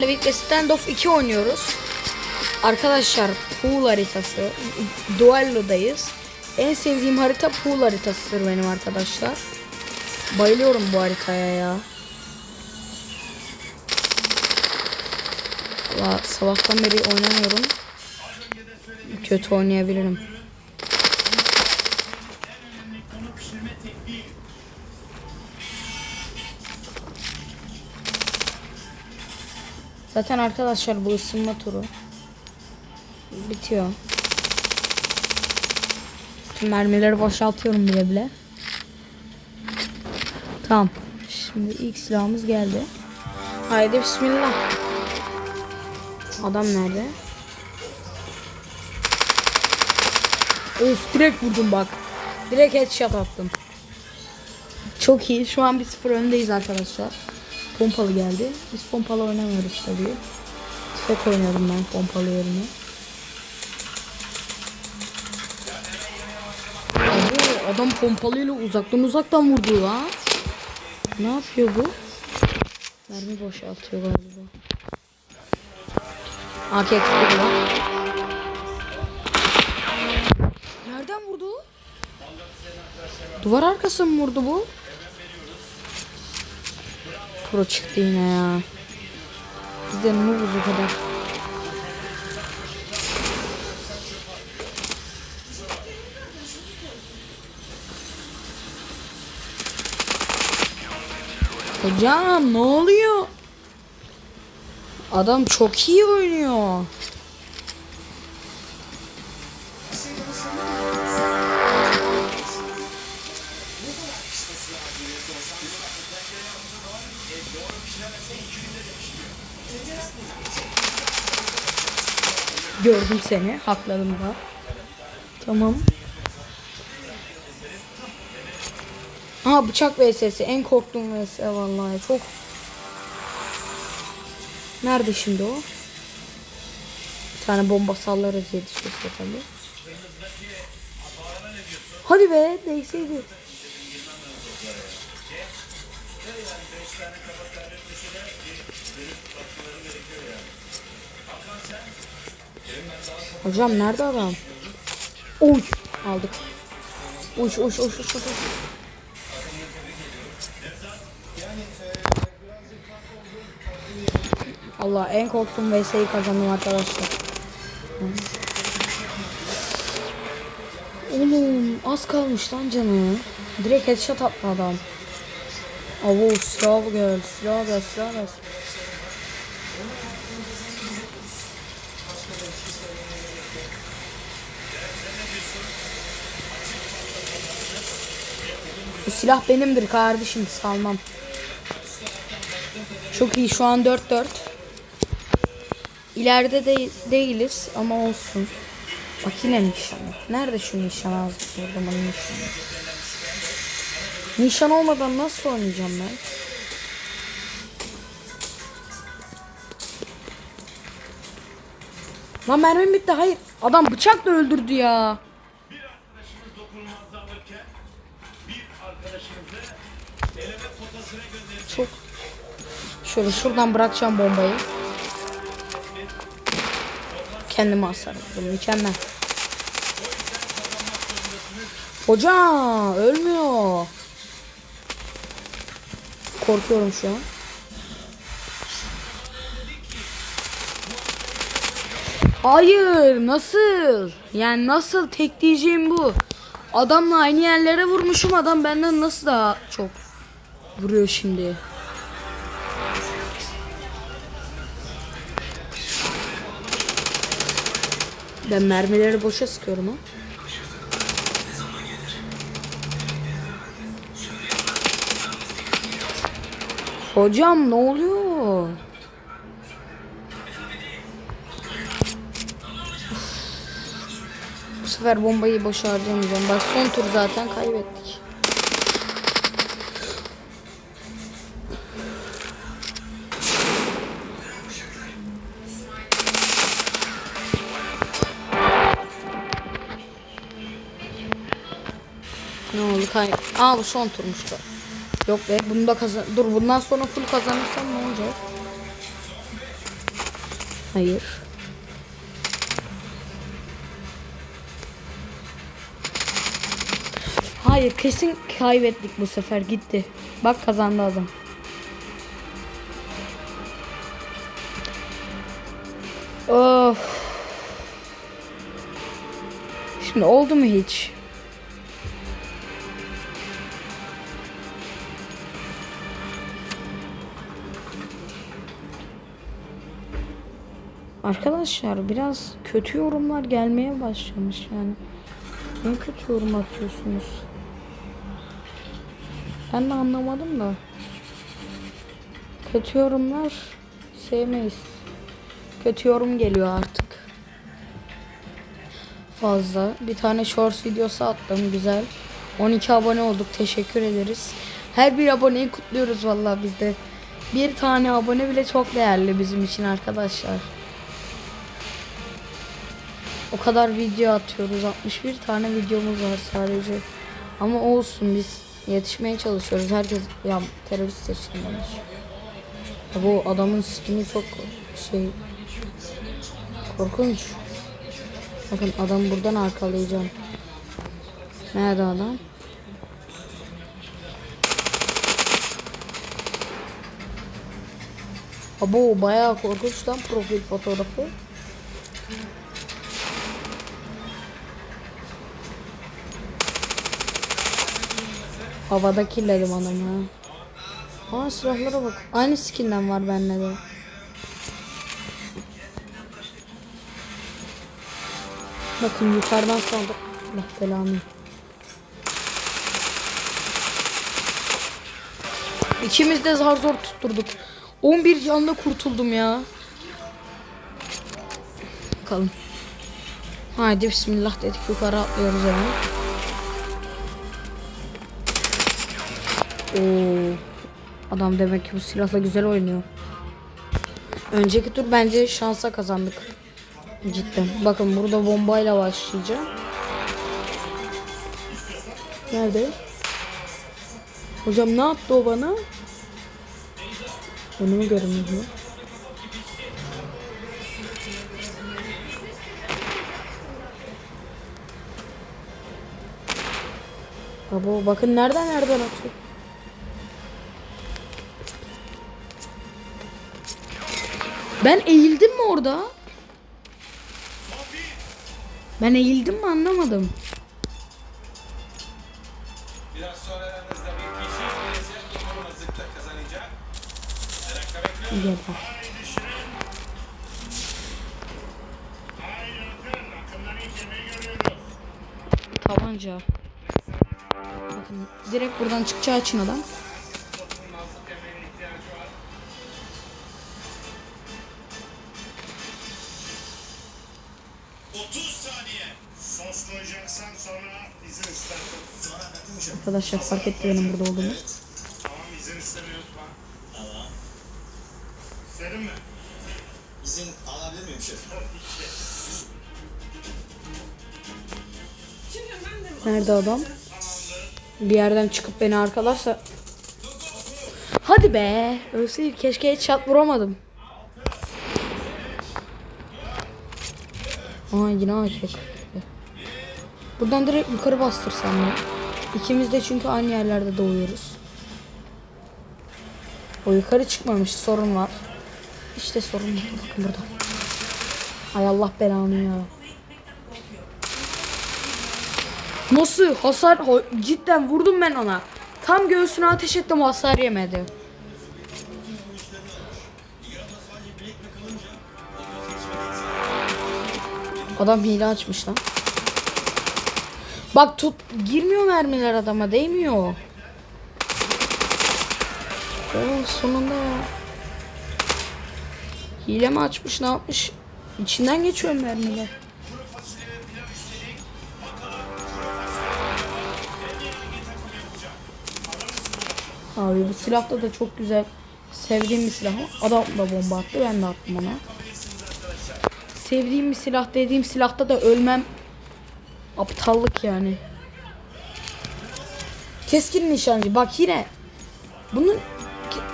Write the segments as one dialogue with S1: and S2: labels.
S1: birlikte Standoff 2 oynuyoruz. Arkadaşlar pool haritası. Duello'dayız. En sevdiğim harita pool haritasıdır benim arkadaşlar. Bayılıyorum bu haritaya ya. Valla sabahtan beri oynamıyorum. Kötü oynayabilirim. Zaten arkadaşlar bu ısınma turu bitiyor. Tüm mermileri boşaltıyorum bile bile. Tamam. Şimdi ilk silahımız geldi. Haydi bismillah. Adam nerede? Of direkt vurdum bak. Direkt headshot attım. Çok iyi. Şu an bir sıfır öndeyiz arkadaşlar. Pompalı geldi. Biz pompalı oynamıyoruz tabii. Tüfek oynadım ben pompalı yerine. Abi adam pompalıyla uzaktan uzaktan vurdu la. Ne yapıyor bu? Mermi boşaltıyor galiba. AK kilitli lan. Nereden vurdu? Duvar arkası mı vurdu bu? Pro çıktı yine ya. Bizde noobuz o kadar. Hocam ne oluyor? Adam çok iyi oynuyor. Gördüm seni. Hakladım da. Tamam. Aha bıçak vs. En korktuğum vs vallahi çok. Nerede şimdi o? Bir tane bomba sallarız yetişirse tabii. Hadi be değseydi. Hocam nerede adam? Oy aldık. Uç uç uç uç uç. Allah en korktuğum VS'yi kazandım arkadaşlar. Oğlum az kalmış lan canı. Direkt headshot attı adam. Avo silah gel silah gel silah gel. Bu silah benimdir kardeşim salmam. Çok iyi şu an 4-4. İleride de değiliz ama olsun. Bak yine. Nerede şu nişan az burada nişan. Nişan olmadan nasıl oynayacağım ben? Lan mermim bitti hayır. Adam bıçakla öldürdü ya. Çok. Şöyle şuradan bırakacağım bombayı. Kendime asarım. Bu mükemmel. Hoca ölmüyor. Korkuyorum şu an. Hayır nasıl? Yani nasıl tek diyeceğim bu. Adamla aynı yerlere vurmuşum adam benden nasıl daha çok vuruyor şimdi. Ben mermileri boşa sıkıyorum ha. Hocam ne oluyor? Bu sefer bombayı boşa harcamayacağım. Bak son tur zaten kaybettik. Ne oldu kay? Aa bu son turmuştu. Yok be bunu da kazan. Dur bundan sonra full kazanırsam ne olacak? Hayır. Hayır kesin kaybettik bu sefer gitti. Bak kazandı adam. Of. Şimdi oldu mu hiç? Arkadaşlar biraz kötü yorumlar gelmeye başlamış yani. Niye kötü yorum atıyorsunuz? Ben de anlamadım da. Kötü yorumlar sevmeyiz. Kötü yorum geliyor artık. Fazla. Bir tane shorts videosu attım güzel. 12 abone olduk. Teşekkür ederiz. Her bir aboneyi kutluyoruz vallahi bizde. Bir tane abone bile çok değerli bizim için arkadaşlar. O kadar video atıyoruz. 61 tane videomuz var sadece. Ama olsun biz yetişmeye çalışıyoruz. Herkes ya terörist. Ya bu adamın skini çok şey korkunç. Bakın adam buradan arkalayacağım. Nerede adam? Abo bayağı korkunç lan profil fotoğrafı. Havada killedim adamı. Aa silahlara bak. Aynı skinden var bende de. Bakın yukarıdan saldı. Allah belanı. İkimiz de zar zor tutturduk. 11 canla kurtuldum ya. Bakalım. Haydi bismillah dedik yukarı atlıyoruz hemen. Oo. Adam demek ki bu silahla güzel oynuyor. Önceki tur bence şansa kazandık. Cidden. Bakın burada bombayla başlayacağım. Nerede? Hocam ne yaptı o bana? Görünüyor mu? Abo bakın nereden nereden atıyor. Ben eğildim mi orada? Ben eğildim mi anlamadım.
S2: Biraz sonra aranızda bir kişi gelecek bu kurnazlıkta kazanacak.
S1: Gel bak. Tabanca. Bakın direkt buradan çıkacağı için adam.
S3: Sos koyacaksan sonra izin ister.
S1: Arkadaşlar fark etti benim burada olduğumu.
S3: Tamam izin istemeyi unutma. Tamam. İstedin mi?
S4: İzin alabilir miyim şef?
S1: Nerede adam? Bir yerden çıkıp beni arkalarsa. Hadi be. Ölseydik keşke hiç shot vuramadım. Aa yine AK. Buradan direkt yukarı bastırsam ben. İkimiz de çünkü aynı yerlerde doğuyoruz. O yukarı çıkmamış sorun var. İşte sorun burada bakın burada. Ay Allah belanı ya. Nasıl? Hasar cidden vurdum ben ona. Tam göğsüne ateş ettim hasar yemedi. Adam hile açmış lan. Bak tut girmiyor mermiler adama değmiyor. Oo, sonunda ya. Hile mi açmış ne yapmış? İçinden geçiyor mermiler. Abi bu silahta da çok güzel sevdiğim bir silah. Adam da bomba attı ben de attım ona. Sevdiğim bir silah dediğim silahta da ölmem aptallık yani. Keskin nişancı bak yine bunun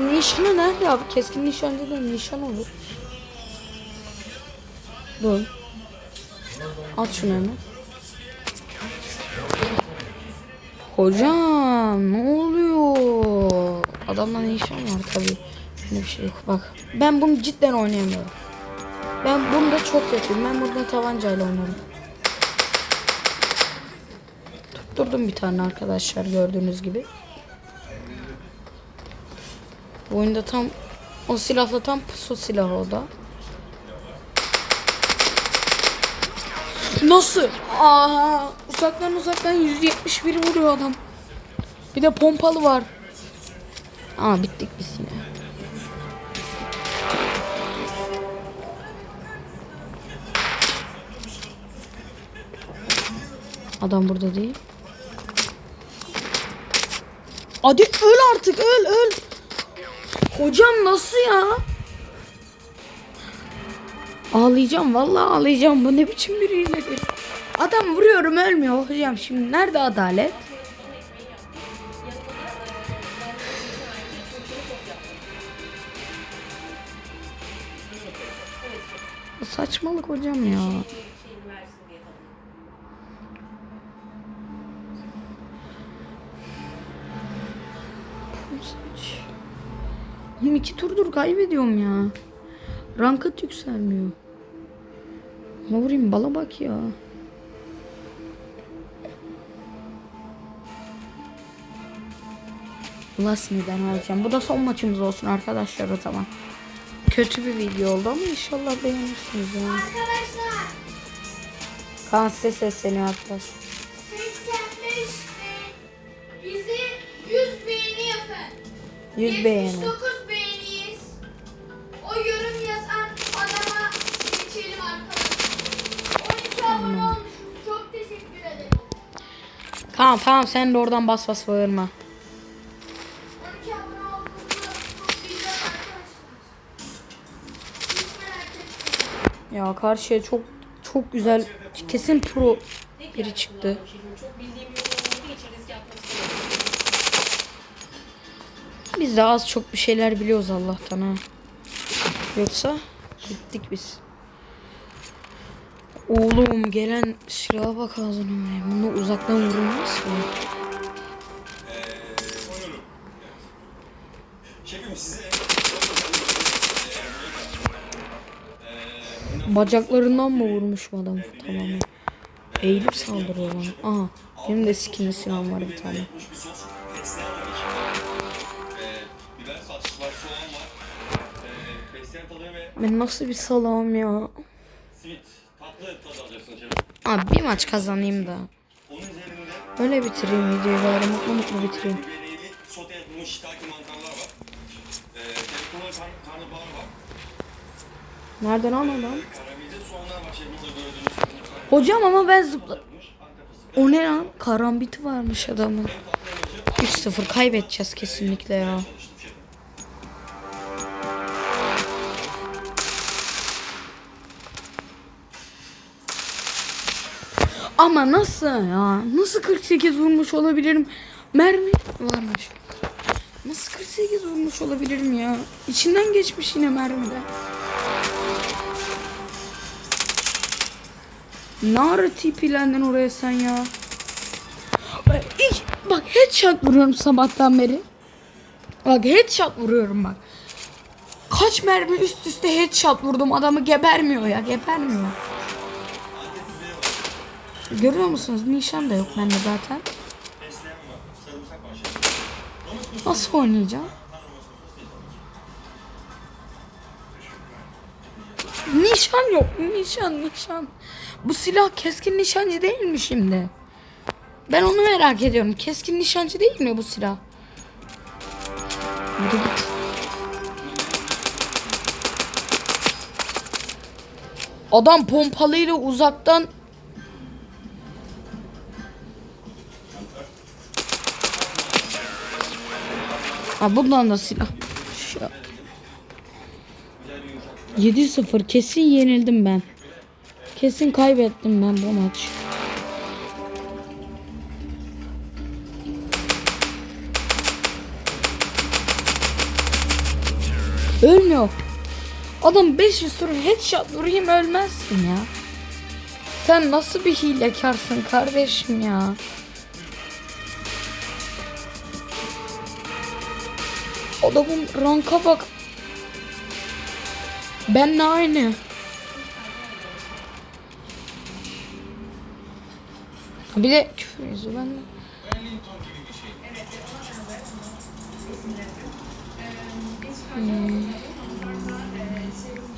S1: nişanı nerede abi? Keskin nişancı da nişan olur. Dur. At şunu hemen. Hocam ne oluyor? Adamla ne işim var tabii. Öyle bir şey yok. Bak ben bunu cidden oynayamıyorum. Ben bunda çok kötüyüm. Ben burada tabancayla oynarım. Tutturdum bir tane arkadaşlar gördüğünüz gibi. Bu oyunda tam o silahla tam pusu silahı o da. Nasıl? Aa, uzaktan uzaktan 171 vuruyor adam. Bir de pompalı var. Aa bittik biz yine. Adam burada değil. Hadi öl artık öl öl. Hocam nasıl ya? Ağlayacağım vallahi ağlayacağım. Bu ne biçim bir hiledir. Adam vuruyorum ölmüyor hocam. Şimdi nerede adalet? Saçmalık hocam ya. Oğlum iki turdur kaybediyorum ya. Rankıt yükselmiyor. Ne vurayım bala bak ya. Vlasni'den alacağım. Bu da son maçımız olsun arkadaşlar o zaman. Kötü bir video oldu ama inşallah beğenirsiniz yani.
S5: Arkadaşlar
S1: Kaan size sesleniyor arkadaşlar.
S5: 85 bin bizi 100 beğeni yapın.
S1: 100 beğeni. Kaan tamam sen de oradan bas bas bağırma.
S5: 12 abone olduğumuzu kutlayacağız arkadaşlar. Hiç merak etmeyin.
S1: Ya karşıya çok çok güzel kesin pro biri çıktı. Biz de az çok bir şeyler biliyoruz Allah'tan ha. Yoksa gittik biz. Oğlum gelen silaha bak ağzına. Bunu uzaktan vurulmaz
S4: size
S1: Bacaklarından mı vurmuş bu adam tamamen? Eğilip saldırıyor bana. Aha benim de skinli silahım var bir tane. Ben nasıl bir salam ya. Abi bir maç kazanayım da. Öyle bitireyim videoyu bari mutlu mutlu bitireyim. Nereden al adam?
S4: Karamelize soğanlar var şefim. Burada gördüğünüz gibi.
S1: Hocam ama ben zıpla... O ne lan? Karambiti varmış adamın. 3-0 kaybedeceğiz kesinlikle ya. Ama nasıl ya? Nasıl 48 vurmuş olabilirim? Mermi varmış. Nasıl 48 vurmuş olabilirim ya? İçinden geçmiş yine mermide. Ne ara tipilendin oraya sen ya? İlk, bak headshot vuruyorum sabahtan beri. Bak headshot vuruyorum bak. Kaç mermi üst üste headshot vurdum adamı gebermiyor ya gebermiyor. Görüyor musunuz? Nişan da yok bende zaten. Nasıl oynayacağım? Nişan yok. Nişan, nişan. Bu silah keskin nişancı değil mi şimdi? Ben onu merak ediyorum. Keskin nişancı değil mi bu silah? Adam pompalıyla uzaktan Ha bundan da silah. Şu. 7-0 kesin yenildim ben. Kesin kaybettim ben bu maç. Ölmüyor. Adam 500 tur headshot vurayım ölmezsin ya. Sen nasıl bir hilekarsın kardeşim ya. Adamın ranka bak. Benle aynı. Bir de küfür yüzü ben de.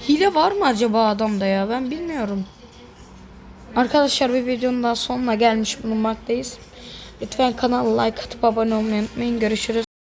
S2: Şey.
S1: Hile var mı acaba adamda ya? Ben bilmiyorum. Arkadaşlar bir videonun daha sonuna gelmiş bulunmaktayız. Lütfen kanala like atıp abone olmayı unutmayın. Görüşürüz.